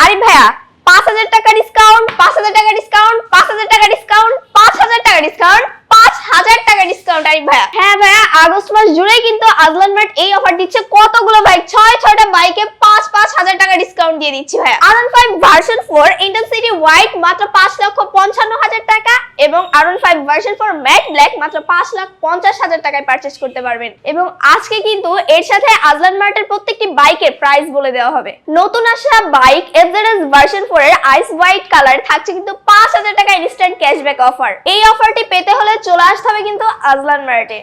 আরে ভাইয়া, পাঁচ হাজার টাকা ডিসকাউন্ট পাঁচ হাজার টাকা ডিসকাউন্ট পাঁচ হাজার টাকা ডিসকাউন্ট পাঁচ হাজার টাকা ডিসকাউন্ট পাঁচ হাজার টাকা ডিসকাউন্ট আরিফ ভাইয়া। হ্যাঁ ভাইয়া আগস্ট মাস জুড়েই কিন্তু আজলান মার্ট এই অফার দিচ্ছে। কতগুলো বাইক ছয় ছয়টা বাইকে পাঁচ পাঁচ হাজার টাকা ডিসকাউন্ট দিয়ে দিচ্ছি ভাইয়া। R one five version four intercity white মাত্র পাঁচ লক্ষ পঞ্চান্ন হাজার টাকা এবং R one five version four matte black মাত্র পাঁচ লাখ পঞ্চাশ হাজার টাকায় পারচেস করতে পারবেন। এবং আজকে কিন্তু এর সাথে আজলান মার্টের প্রত্যেকটি বাইকের প্রাইস বলে দেওয়া হবে। নতুন আসা বাইক এফজেডএস ভার্সন ফোর এর আইস হোয়াইট কালার থাকছে কিন্তু পাঁচ হাজার টাকা ইনস্ট্যান্ট ক্যাশব্যাক অফার এই অফারটি পেতে হলে চলে আসতে হবে কিন্তু আজলান মার্টে।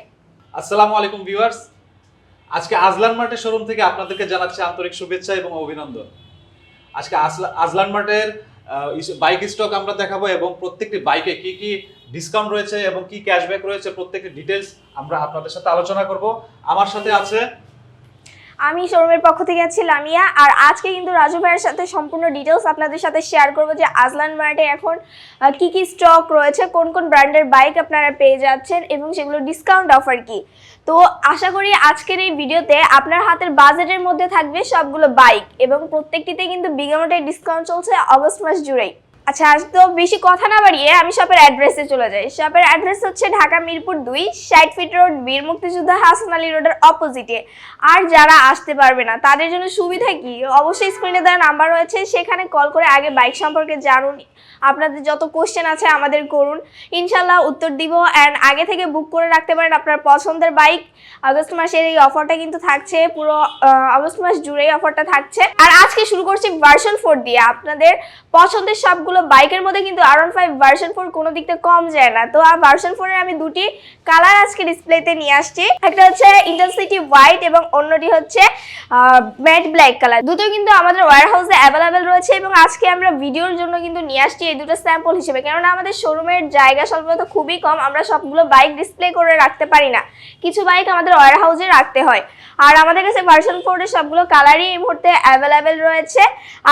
আসসালামু আলাইকুম ভিউয়ার্স। আজকে আজলান মার্টের শোরুম থেকে আপনাদেরকে জানাচ্ছি আন্তরিক শুভেচ্ছা এবং অভিনন্দন। আজকে আজলান মার্টের বাইক স্টক আমরা দেখাবো এবং প্রত্যেকটি বাইকে কি কি ডিসকাউন্ট রয়েছে এবং কি ক্যাশব্যাক রয়েছে প্রত্যেকটি ডিটেলস আমরা আপনাদের সাথে আলোচনা করব। আমার সাথে আছে আমি শোরুমের পক্ষ থেকে আছি লামিয়া, আর আজকে কিন্তু রাজু ভাইয়ের সাথে সম্পূর্ণ ডিটেলস আপনাদের সাথে শেয়ার করব যে আজলান মার্টে এখন কি কি স্টক রয়েছে, কোন কোন ব্র্যান্ডের বাইক আপনারা পেয়ে যাচ্ছেন এবং সেগুলো ডিসকাউন্ট অফার কি। তো আশা করি আজকের এই ভিডিওতে আপনার হাতের বাজেটের মধ্যে থাকবে সবগুলো বাইক এবং প্রত্যেকটিতে কিন্তু বিগ অ্যামাউন্টের ডিসকাউন্ট চলছে অগস্ট মাস জুড়েই। আচ্ছা আজ তো বেশি কথা না বাড়িয়ে আমি শপের অ্যাড্রেসে চলে যাই। শপের অ্যাড্রেস হচ্ছে ঢাকা মিরপুর দুই, ষাট ফিট রোড বীর মুক্তিযোদ্ধা হাসান আলী রোডের অপোজিটে আর যারা আসতে পারবে না, তাদের জন্য সুবিধা কি? অবশ্যই স্ক্রিনে দেওয়া নাম্বার রয়েছে, সেখানে কল করে আগে বাইক সম্পর্কে জানুন। আপনাদের যত কোশ্চেন আছে, আমাদের করুন। ইনশাল্লাহ উত্তর দিব অ্যান্ড আগে থেকে বুক করে রাখতে পারেন আপনার পছন্দের বাইক আগস্ট মাসের এই অফারটা কিন্তু থাকছে, পুরো আগস্ট মাস জুড়েই অফারটা থাকছে। আর আজকে শুরু করছি ভার্সন ফোর দিয়ে। আপনাদের পছন্দের সবগুলো বাইকের মধ্যে কিন্তু R one five version four কোনো দিক থেকে কম যায় না। তো আর ভার্সন ফোরের আমি দুটি কালার আজকে ডিসপ্লেতে নিয়ে আসছি। একটা হচ্ছে ইন্টেন্সিটি হোয়াইট এবং অন্যটি হচ্ছে ম্যাট ব্ল্যাক কালার দুটো কিন্তু আমাদের ওয়ার হাউসে অ্যাভেলেবেল রয়েছে এবং আজকে আমরা ভিডিওর জন্য কিন্তু নিয়ে আসছি এই দুটো স্যাম্পল হিসেবে। কেননা আমাদের শোরুমের জায়গা স্বল্পতা খুবই কম, আমরা সবগুলো বাইক ডিসপ্লে করে রাখতে পারি না। কিছু বাইক আমাদের ওয়ার হাউসে রাখতে হয়। আর আমাদের কাছে ভার্সন ফোরের সবগুলো কালারই এই মুহূর্তে অ্যাভেলেবেল রয়েছে।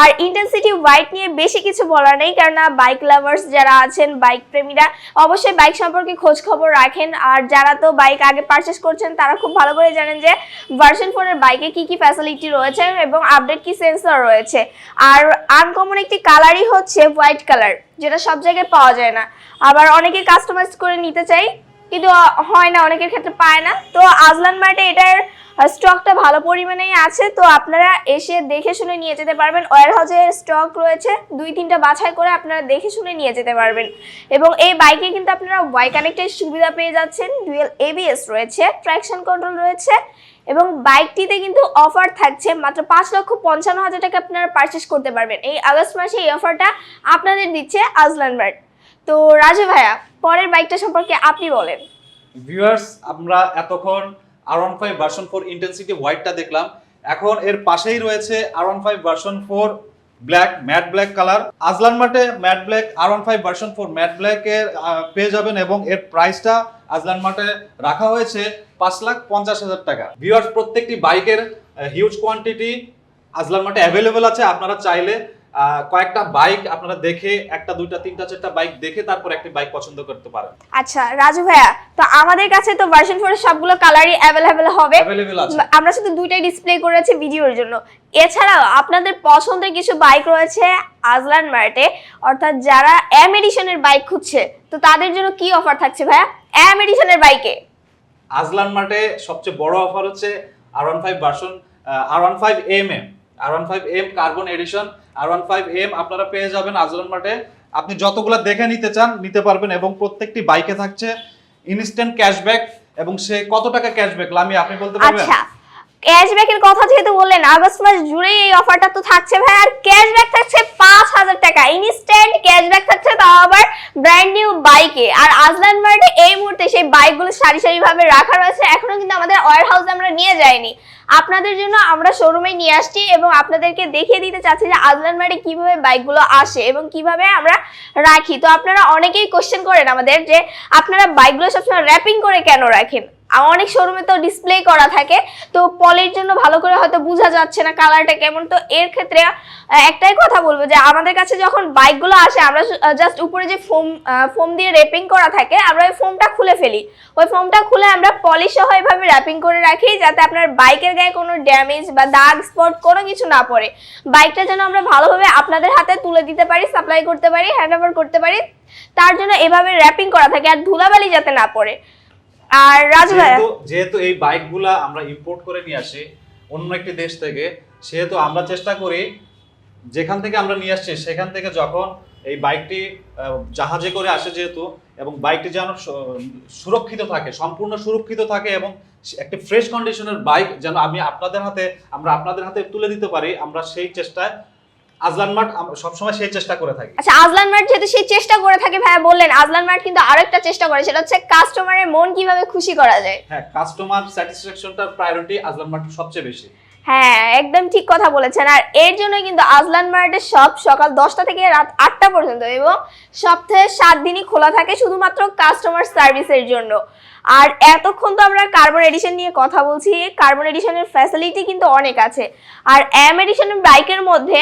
আর ইন্টেন্সিটি হোয়াইট নিয়ে বেশি কিছু বলার নেই কেননা বাইক লাভার্স যারা আছেন বাইক প্রেমীরা, অবশ্যই বাইক সম্পর্কে খোঁজ খবর রাখেন। আর যারা তো বাইক আগে পারচেস করছেন, তারা খুব ভালো করে জানেন যে ভার্সন ফোরের বাইকে কি কি ফ্যাসিলিটি রয়েছে এবং আপডেট কি সেন্সর রয়েছে। আর আনকমন একটি কালারই হচ্ছে হোয়াইট কালার যেটা সব জায়গায় পাওয়া যায় না। আবার অনেকে কাস্টমাইজ করে নিতে চাই কিন্তু হয় না, অনেকের ক্ষেত্রে পায় না। তো আজলান মার্টে এটার স্টকটা ভালো পরিমাণেই আছে, তো আপনারা এসে দেখে শুনে নিয়ে যেতে পারবেন। ওয়ার হাউসে স্টক রয়েছে, দুই তিনটা বাছাই করে আপনারা দেখে শুনে নিয়ে যেতে পারবেন। এবং এই বাইকে কিন্তু আপনারা ওয়াই কানেক্টের সুবিধা পেয়ে যাচ্ছেন ডুয়েল এবিএস রয়েছে ট্র্যাকশন কন্ট্রোল রয়েছে, এবং বাইকটিতে কিন্তু অফার থাকছে, মাত্র পাঁচ লক্ষ পঞ্চান্ন হাজার টাকা আপনারা পারচেস করতে পারবেন। এই আগস্ট মাসে এই অফারটা আপনাদের দিচ্ছে আজলান মার্ট তো রাজু ভাইয়া, পরের বাইকটা সম্পর্কে আপনি বলেন। ভিউয়ার্স আমরা এতক্ষণ R one five version four intensity হোয়াইটটা দেখলাম। এখন এর পাশেই রয়েছে R one five version four black matte black colour Azlan মার্টে matte black R one five version four matte black এর পেয়ে যাবেন এবং এর প্রাইসটা আজলান মার্টে রাখা হয়েছে পাঁচ লাখ পঞ্চাশ হাজার টাকা। ভিউয়ার্স প্রত্যেকটি বাইকের হিউজ কোয়ান্টিটি আজলান মার্টে অ্যাভেলেবেল আছে। আপনারা চাইলে কয়েকটা বাইক আপনারা দেখে একটা দুইটা তিনটা চারটা বাইক দেখে তারপর একটি বাইক পছন্দ করতে পারেন। আচ্ছা রাজু ভাইয়া তো আমাদের কাছে তো ভার্সন ফোরের সবগুলো কালারই অ্যাভেলেবেল হবে। আছে। আমরা শুধু দুইটাই ডিসপ্লে করেছি ভিডিওর জন্য। এছাড়াও আপনাদের পছন্দের কিছু বাইক রয়েছে আজলান মার্টে অর্থাৎ যারা এম এডিশনের বাইক খুঁজছে তো তাদের জন্য কি অফার থাকছে ভাইয়া? এম এডিশনের বাইকে আজলান মার্টে সবচেয়ে বড় অফার হচ্ছে R one five version R one five M M R one five M carbon edition R one five M আপনারা পেয়ে যাবেন আজলান মার্টে আপনি যতগুলো দেখে নিতে চান, নিতে পারবেন এবং প্রত্যেকটি বাইকে থাকছে ইনস্ট্যান্ট ক্যাশব্যাক এবং সে কত টাকা ক্যাশব্যাক লামি আপনি বলতে পারবেন? আচ্ছা ক্যাশব্যাকের কথা যেহেতু বললেন, আগস্ট মাস জুড়েই এই অফারটা তো থাকছে ভাই। আর ক্যাশব্যাক থাকছে পাঁচ হাজার টাকা। ইনস্ট্যান্ট ক্যাশব্যাক থাকছে তাও আবার ব্র্যান্ড নিউ বাইকে আর আজলান মার্টে এই মুহূর্তে সেই বাইকগুলো সারি সারি ভাবে রাখা রয়েছে। এখনও কিন্তু আমাদের ওয়ার হাউসে আমরা নিয়ে যাইনি। আপনাদের জন্য আমরা শোরুমে নিয়ে আসছি এবং আপনাদেরকে দেখিয়ে দিতে চাচ্ছি যে আজলান মার্টে কীভাবে বাইকগুলো আসে এবং কীভাবে আমরা রাখি। তো আপনারা অনেকেই কোশ্চেন করেন আমাদের যে আপনারা বাইকগুলো সবসময় র্যাপিং করে কেন রাখেন? অনেক শোরুমে তো ডিসপ্লে করা থাকে, তো পলির জন্য ভালো করে হয়তো বোঝা যাচ্ছে না কালারটা কেমন, তো এর ক্ষেত্রে একটাই কথা বলব যে আমাদের কাছে যখন বাইকগুলো আসে, আমরা জাস্ট উপরে যে ফোম ফোম দিয়ে র্যাপিং করা থাকে, আমরা ওই ফোমটা খুলে ফেলি। ওই ফোমটা খুলে আমরা পলিশ সহ এভাবে র্যাপিং করে রাখি, যাতে আপনার বাইকের গায়ে কোনো ড্যামেজ বা দাগ স্পট কোনো কিছু না পড়ে। বাইকটা যেন আমরা ভালোভাবে আপনাদের হাতে তুলে দিতে পারি সাপ্লাই করতে পারি হ্যান্ড ওভার করতে পারি, তার জন্য এভাবে র্যাপিং করা থাকে, আর ধুলাবালি যাতে না পড়ে। আর রাজু যেহেতু যেহেতু এই বাইকগুলা আমরা ইম্পোর্ট করে নিয়ে আসি অন্য একটি দেশ থেকে, সেহেতু আমরা চেষ্টা করি যেখান থেকে আমরা নিয়ে আসছি, সেখান থেকে যখন এই বাইকটি জাহাজে করে আসে যেহেতু এবং বাইকটি যেন সুরক্ষিত থাকে, সম্পূর্ণ সুরক্ষিত থাকে এবং একটি ফ্রেশ কন্ডিশনের বাইক যেন আমি আপনাদের হাতে, আমরা আপনাদের হাতে তুলে দিতে পারি, আমরা সেই চেষ্টায় আজলান মার্ট সবসময় সেই চেষ্টা করে থাকি। আচ্ছা আজলান মার্ট যেহেতু সেই চেষ্টা করে থাকে ভাইয়া বললেন আজলান মার্ট কিন্তু আরও একটা চেষ্টা করে সেটা হচ্ছে কাস্টমারের মন কীভাবে খুশি করা যায়। হ্যাঁ কাস্টমার স্যাটিসফ্যাকশনটার প্রায়োরিটি আজলান মার্ট সবচেয়ে বেশি। হ্যাঁ একদম ঠিক কথা বলেছেন। আর এর জন্য কিন্তু আজলান মার্টের সব সকাল দশটা থেকে রাত আটটা পর্যন্ত এবং সপ্তাহে সাত দিনই খোলা থাকে শুধুমাত্র কাস্টমার সার্ভিসের জন্য। আর এতক্ষণ তো আমরা কার্বন এডিশন নিয়ে কথা বলছি কার্বন এডিশনের ফ্যাসিলিটি কিন্তু অনেক আছে। আর এম এডিশনের বাইকের মধ্যে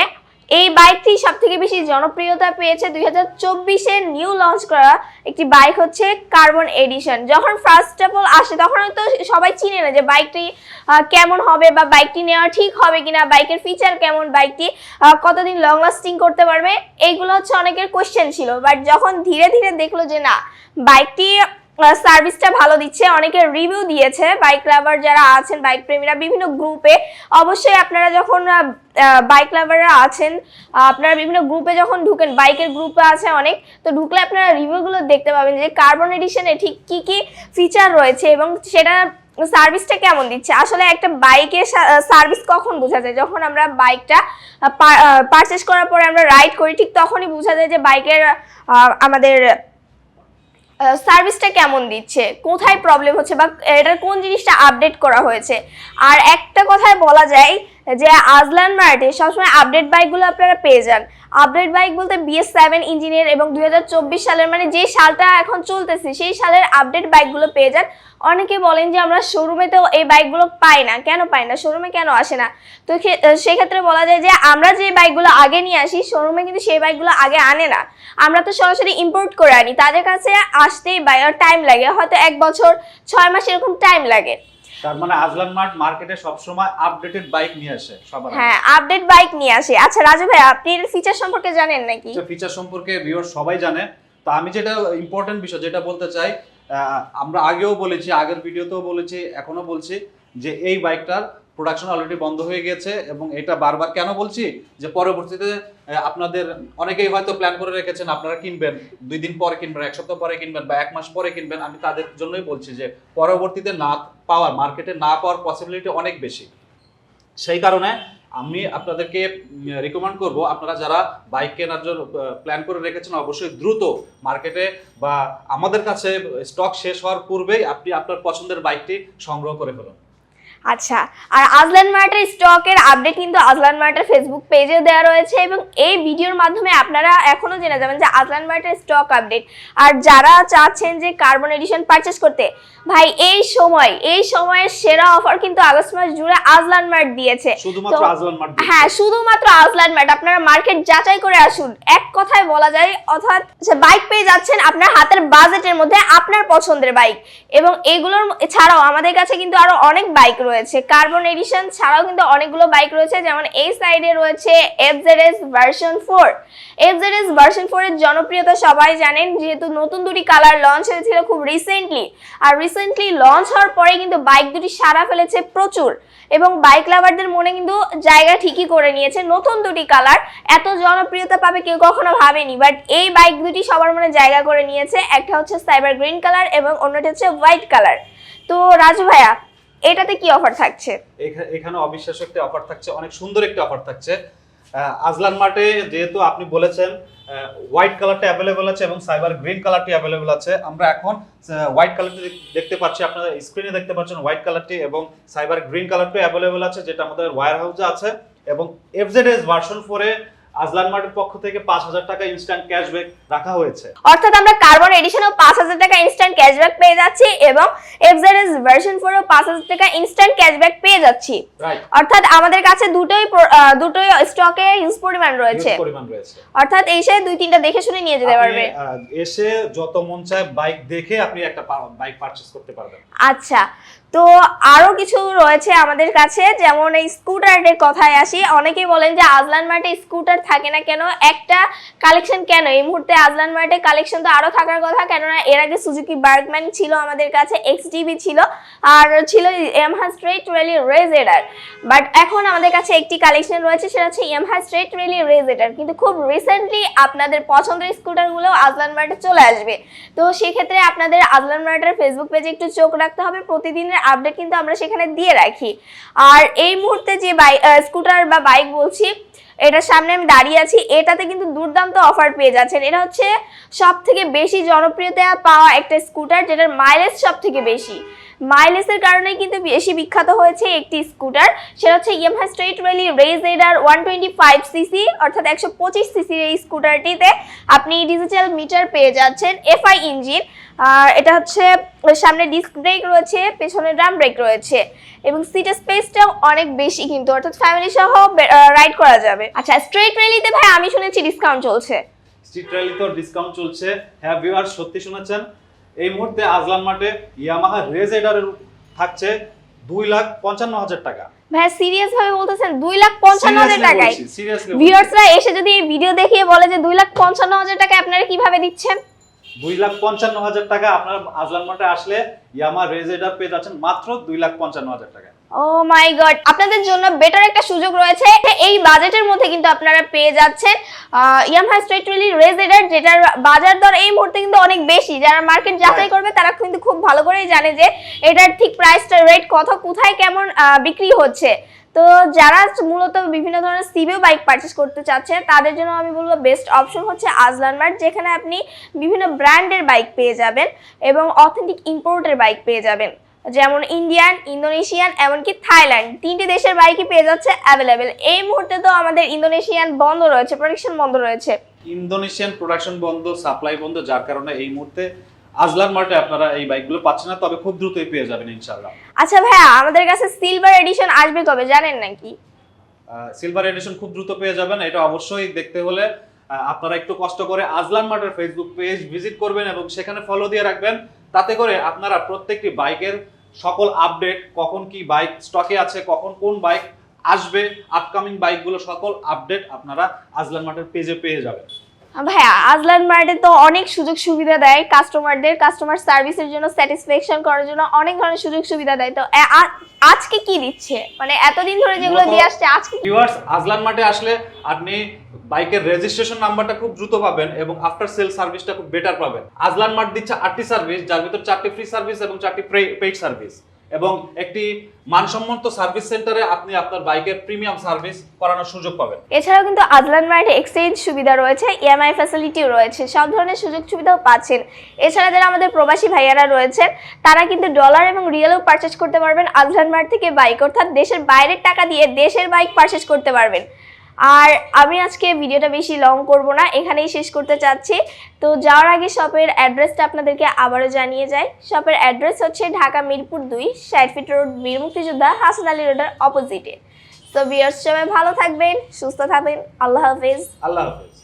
এই বাইকটি সব থেকে বেশি জনপ্রিয়তা পেয়েছে দুই হাজার চব্বিশে নিউ লঞ্চ করা একটি বাইক হচ্ছে কার্বন এডিশন। যখন ফার্স্ট অফ অল আসে, তখন হয়তো সবাই চিনে না যে বাইকটি কেমন হবে বা বাইকটি নেওয়া ঠিক হবে কিনা, বাইকের ফিচার কেমন, বাইকটি কতদিন লং লাস্টিং করতে পারবে, এইগুলো হচ্ছে অনেকের কোশ্চেন ছিল। বাট যখন ধীরে ধীরে দেখল যে না, বাইকটি সার্ভিসটা ভালো দিচ্ছে, অনেকে রিভিউ দিয়েছে। বাইক লাভার যারা আছেন বাইক প্রেমীরা বিভিন্ন গ্রুপে অবশ্যই আপনারা যখন বাইক লাভাররা আছেন, আপনারা বিভিন্ন গ্রুপে যখন ঢুকেন বাইকের গ্রুপে আছে অনেক, তো ঢুকলে আপনারা রিভিউগুলো দেখতে পাবেন যে কার্বন এডিশনে ঠিক কি কি ফিচার রয়েছে এবং সেটা সার্ভিসটা কেমন দিচ্ছে। আসলে একটা বাইকের সার্ভিস কখন বোঝা যায়? যখন আমরা বাইকটা পারচেস করার পরে আমরা রাইড করি, ঠিক তখনই বোঝা যায় যে বাইকের আমাদের সার্ভিসটা কেমন দিচ্ছে? কোথায় প্রবলেম হচ্ছে? বা এটার কোন জিনিসটা আপডেট করা হয়েছে? আর একটা কথায় বলা যায় যে, আজলান মার্টে সবসময় আপডেট বাইকগুলো আপনারা পেয়ে যান। আপডেট বাইক বলতে বিএস সেভেন ইঞ্জিনিয়ার এবং দু হাজার চব্বিশ সালের মানে যে সালটা এখন চলতেছে, সেই সালের আপডেট বাইকগুলো পেয়ে যান। অনেকে বলেন যে আমরা শোরুমে তো এই বাইকগুলো পাই না। কেন পাই না? শোরুমে কেন আসে না? তো সেক্ষেত্রে বলা যায় যে আমরা যে বাইকগুলো আগে নিয়ে আসি শোরুমে কিন্তু সেই বাইকগুলো আগে আনে না। আমরা তো সরাসরি ইম্পোর্ট করে আনি। তাদের কাছে আসতেই টাইম লাগে। হয়তো এক বছর, ছয় মাস এরকম টাইম লাগে। তার মানে আজলান মার্ট মার্কেটে সবসময় আপডেটেড বাইক নিয়ে আসে সবার হ্যাঁ আপডেট বাইক নিয়ে আসে। আচ্ছা রাজু ভাই আপনি এর ফিচার সম্পর্কে জানেন নাকি? ফিচার সম্পর্কে ভিউয়ার সবাই জানে। তো আমি যেটা ইম্পর্টেন্ট বিষয় যেটা বলতে চাই আহ, আমরা আগেও বলেছি আগের ভিডিওতেও বলেছি এখনও বলছি যে এই বাইকটার প্রোডাকশন অলরেডি বন্ধ হয়ে গেছে এবং এটা বারবার কেন বলছি? যে পরবর্তীতে আপনাদের অনেকেই হয়তো প্ল্যান করে রেখেছেন, আপনারা কিনবেন, দুই দিন পরে কিনবেন, এক সপ্তাহ পরে কিনবেন বা এক মাস পরে কিনবেন, আমি তাদের জন্যই বলছি যে পরবর্তীতে না পাওয়ার মার্কেটে না পাওয়ার পসিবিলিটি অনেক বেশি। সেই কারণে আমি আপনাদেরকে রিকমেন্ড করব, আপনারা যারা বাইক কেনার জন্য প্ল্যান করে রেখেছেন, অবশ্যই দ্রুত মার্কেটে বা আমাদের কাছে স্টক শেষ হওয়ার পূর্বেই আপনি আপনার পছন্দের বাইকটি সংগ্রহ করে ফেলুন। আচ্ছা আর আজলান মার্টের স্টকের আপডেট কিন্তু আজলান মার্টের ফেসবুক পেজে দেওয়া রয়েছে এবং এই ভিডিওর মাধ্যমে আপনারা এখনও জেনে যাবেন যে আজলান মার্টের স্টক আপডেট আর যারা চাচ্ছেন যে কার্বন এডিশন পারচেস করতে ভাই এই সময় এই সময়ের সেরা অফার কিন্তু আগস্ট মাস জুড়ে আজলান মার্ট দিয়েছে। হ্যাঁ শুধুমাত্র আজলান মার্ট। আপনারা মার্কেট যাচাই করে আসুন। এক কথায় বলা যায় অর্থাৎ বাইক পেয়ে যাচ্ছেন আপনার হাতের বাজেটের মধ্যে আপনার পছন্দের বাইক এবং এগুলোর ছাড়াও আমাদের কাছে কিন্তু আরও অনেক বাইক রয়েছে। কার্বন এডিশন ছাড়াও কিন্তু অনেকগুলো বাইক রয়েছে। যেমন এই সাইডে রয়েছে FZS version four FZS version four এর জনপ্রিয়তা সবাই জানেন, যেহেতু নতুন দুটি কালার লঞ্চ হয়েছিল খুব রিসেন্টলি আর রিসেন্টলি লঞ্চ হওয়ার পরে কিন্তু বাইক দুটি সারা ফেলেছে প্রচুর। এবং বাইক লাভারদের মনে কিন্তু জায়গা ঠিকই করে নিয়েছে নতুন দুটি কালার এত জনপ্রিয়তা পাবে কেউ কখনো ভাবেনি। বাট এই বাইক দুটি সবার মনে জায়গা করে নিয়েছে। একটা হচ্ছে সাইবার গ্রিন কালার এবং অন্যটা হচ্ছে হোয়াইট কালার তো রাজু ভাইয়া এটাতে কি অফার থাকছে? এখা- এখানে অবিশ্বাস্য একটা অফার থাকছে, অনেক সুন্দর একটা অফার থাকছে। আজলান মার্টে যেহেতু আপনি বলেছেন হোয়াইট কালারটা অ্যাভেলেবল আছে এবং সাইবার গ্রিন কালারটি অ্যাভেলেবল আছে, আমরা এখন হোয়াইট কালারটি দেখতে পাচ্ছি, আপনারা স্ক্রিনে দেখতে পাচ্ছেন হোয়াইট কালারটি এবং সাইবার গ্রিন কালারটি অ্যাভেলেবল আছে, যেটা আমাদের ওয়ার হাউসে আছে এবং এফজেড এস ভার্সন ফোরে আজলান মার্টের পক্ষ থেকে পাঁচ হাজার টাকা ইনস্ট্যান্ট ক্যাশব্যাক রাখা হয়েছে। অর্থাৎ আমরা কার্বন এডিশনেও পাঁচ হাজার টাকা ইনস্ট্যান্ট ক্যাশব্যাক পেয়ে যাচ্ছি এবং এফজেডএস ভার্সন ফোরও পাঁচ হাজার টাকা ইনস্ট্যান্ট ক্যাশব্যাক পেয়ে যাচ্ছি। রাইট অর্থাৎ আমাদের কাছে দুটোই দুটোই স্টকে ইউজ পরিমাণ রয়েছে। পরিমাণ রয়েছে। অর্থাৎ এসে দুই তিনটা দেখে শুনে নিয়ে যেতে পারবে। এসে যত মন চায় বাইক দেখে আপনি একটা বাইক পারচেজ করতে পারবেন। আচ্ছা তো আরও কিছু রয়েছে আমাদের কাছে যেমন এই স্কুটারের কথায় আসি। অনেকেই বলেন যে আজলান মার্টে স্কুটার থাকে না কেন? একটা কালেকশন কেন? এই মুহূর্তে আজলান মার্টে কালেকশন তো আরও থাকার কথা, কেননা এর আগে সুজুকি বার্গম্যান ছিল আমাদের কাছে এক্সডিবি ছিল, আর ছিল এমহা street rally Ray ZR but এখন আমাদের কাছে একটি কালেকশন রয়েছে, সেটা হচ্ছে এমহা স্ট্রেট র্যালি রেজেডার কিন্তু খুব রিসেন্টলি আপনাদের পছন্দের স্কুটারগুলো আজলান মার্টে চলে আসবে। তো সেক্ষেত্রে আপনাদের আজলান মার্টের ফেসবুক পেজে একটু চোখ রাখতে হবে, প্রতিদিনের আপডেট কিন্তু আমরা সেখানে দিয়ে রাখি। আর এই মুহূর্তে যে বাইক স্কুটার বা বাইক বলছি এটার সামনে আমি দাঁড়িয়ে আছি। এটাতে কিন্তু দুর্দান্ত অফার পেয়ে যাচ্ছেন। এটা হচ্ছে সব থেকে বেশি জনপ্রিয়তা পাওয়া একটা স্কুটার যেটার মাইলেজ সব থেকে বেশি। মাইলেজের কারণে কিন্তু বেশি বিখ্যাত হয়েছে একটি স্কুটার। সেটা হচ্ছে Yamaha street rally Ray ZR one twenty five CC অর্থাৎ একশো পঁচিশ সিসির এই স্কুটারটিতে আপনি ডিজিটাল মিটার পেয়ে যাচ্ছেন এফআই ইঞ্জিন আর এটা হচ্ছে, সামনে ডিস্ক ব্রেক রয়েছে, পেছনে ড্রাম ব্রেক রয়েছে। এবং সিট স্পেসটাও অনেক বেশি কিন্তু, অর্থাৎ ফ্যামিলি সহ রাইড করা যাবে। আচ্ছা স্ট্রেট র্যালিতে ভাই, আমি শুনেছি ডিসকাউন্ট চলছে। স্ট্রিট র্যালি তো ডিসকাউন্ট চলছে। হ্যাঁ ভিউয়ার সত্যি এই মুহূর্তে আজলান মাঠে ইয়ামাহা রেজেডারের থাকছে দুই লাখ পঞ্চান্ন হাজার টাকা। ভাই সিরিয়াস ভাবে বলতেছেন দুই লাখ পঞ্চান্ন হাজার টাকায়। ভিউয়ার্সরা এসে যদি এই ভিডিও দেখিয়ে বলে যে দুই লাখ পঞ্চান্ন হাজার টাকা আপনারা কীভাবে দিচ্ছেন? দুই লাখ পঞ্চান্ন হাজার টাকা আপনার আজলান মাঠে আসলে ইয়ামা রেজেডার পেয়ে যাচ্ছেন মাত্র দুই লাখ পঞ্চান্ন হাজার টাকা ও মাই গড আপনাদের জন্য বেটার একটা সুযোগ রয়েছে। এই বাজেটের মধ্যে কিন্তু আপনারা পেয়ে যাচ্ছেন ইয়ামাহা স্ট্রেট রেলি রেজেডার যেটার বাজার দর এই মুহূর্তে কিন্তু অনেক বেশি। যারা মার্কেট যাচাই করবে তারা কিন্তু খুব ভালো করেই জানে যে এটার ঠিক প্রাইসটা রেট কত কোথায় কেমন বিক্রি হচ্ছে। তো যারা মূলত বিভিন্ন ধরনের সিভিও বাইক পারচেস করতে চাচ্ছে তাদের জন্য আমি বলব বেস্ট অপশন হচ্ছে আজলান মার্ট যেখানে আপনি বিভিন্ন ব্র্যান্ডের বাইক পেয়ে যাবেন এবং অথেন্টিক ইম্পোর্টের বাইক পেয়ে যাবেন। যেমন ইন্ডিয়ান ইন্দোনেশিয়ান এমনকি থাইল্যান্ড তিনটি দেশের বাইকই পেয়ে যাচ্ছে অ্যাভেলেবেল এই মুহূর্তে তো আমাদের ইন্দোনেশিয়ান বন্ধ রয়েছে প্রোডাকশন বন্ধ রয়েছে। ইন্দোনেশিয়ান প্রোডাকশন বন্ধ সাপ্লাই বন্ধ যার কারণে এই মুহূর্তে আজলান মার্টে আপনারা এই বাইকগুলো পাচ্ছেন না তবে খুব দ্রুতই পেয়ে যাবেন ইনশাআল্লাহ। আচ্ছা ভাইয়া আমাদের কাছে সিলভার এডিশন আসবে কবে জানেন নাকি? সিলভার এডিশন খুব দ্রুত পেয়ে যাবেন এটা অবশ্যই দেখতে হলে আপনারা একটু কষ্ট করে আজলান মার্টের ফেসবুক পেজ ভিজিট করবেন এবং সেখানে ফলো দিয়ে রাখবেন। তাতে করে আপনারা প্রত্যেকটি বাইকের সকল আপডেট, কখন কি বাইক স্টকে আছে, কখন কোন বাইক আসবে আপকামিং বাইকগুলো সকল আপডেট আপনারা আজলান মাঠের পেজে পেয়ে যাবেন। ভাইয়া আজলান মার্টে তো অনেক সুযোগ সুবিধা দেয় কাস্টমারদের কাস্টমার সার্ভিসের জন্য স্যাটিসফ্যাকশন করার জন্য অনেক ধরনের সুযোগ সুবিধা দেয়। তো আজকে কি দিচ্ছে? মানে এতদিন ধরে যেগুলো দিয়ে আসছে আজকে ভিউয়ার্স আজলান মার্টে আসলে আপনি বাইকের রেজিস্ট্রেশন নাম্বারটা খুব দ্রুত পাবেন এবং আফটার সেল সার্ভিসটা খুব বেটার পাবেন। আজলান মার্ট দিচ্ছে আটটি সার্ভিস যার ভিতর চারটি ফ্রি সার্ভিস এবং চারটি পেইড সার্ভিস এবং একটি মানসম্মত সার্ভিস সেন্টারে আপনি আপনার বাইকের প্রিমিয়াম সার্ভিস করানোর সুযোগ পাবেন। এছাড়াও কিন্তু আজলান মার্টে এক্সচেঞ্জ সুবিধা রয়েছে ইএমআই ফ্যাসিলিটিও রয়েছে, সব ধরনের সুযোগ সুবিধাও পাচ্ছেন। এছাড়া যারা আমাদের প্রবাসী ভাইয়ারা রয়েছেন, তারা কিন্তু ডলার এবং রিয়েলও পারচেস করতে পারবেন, আজলান মার্ট থেকে বাইক অর্থাৎ দেশের বাইরের টাকা দিয়ে দেশের বাইক পারচেস করতে পারবেন। আর আমি আজকে ভিডিওটা বেশি লং করব না, এখানেই শেষ করতে চাচ্ছি। তো যাওয়ার আগে শপের অ্যাড্রেসটা আপনাদেরকে আবারও জানিয়ে যাই। শপের অ্যাড্রেস হচ্ছে ঢাকা মিরপুর দুই, ষাট ফিট রোড, বীর মুক্তিযোদ্ধা, হাসান আলী রোডের অপোজিটে তো বিয়ার্স সবাই ভালো থাকবেন, সুস্থ থাকবেন, আল্লাহ হাফিজ। আল্লাহ হাফেজ।